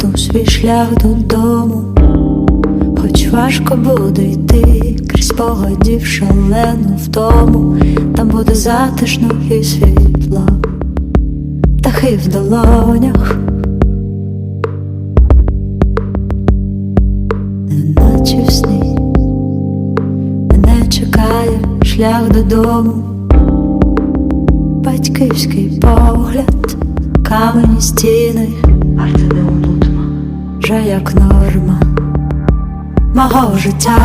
знайду свій шлях додому, хоч важко буде йти крізь погодів шалену втому, там буде затишно і світло, птахи в долонях. Неначе в мене чекає шлях додому, батьківський погляд, камені стіни, вже як норма мого життя.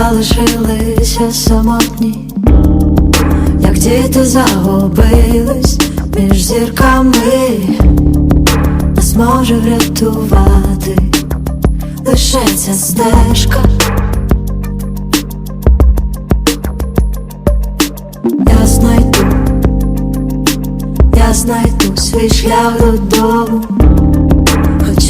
Залишилися самотні, як діти загубились між зірками, нас може врятувати лише ця стежка. Я знайду, я знайду свій шлях додому.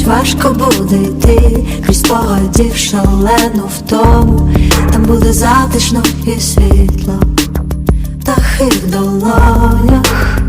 Хоч важко буде йти крізь погодів шалену втому, там буде затишно і світло, птахи в долонях.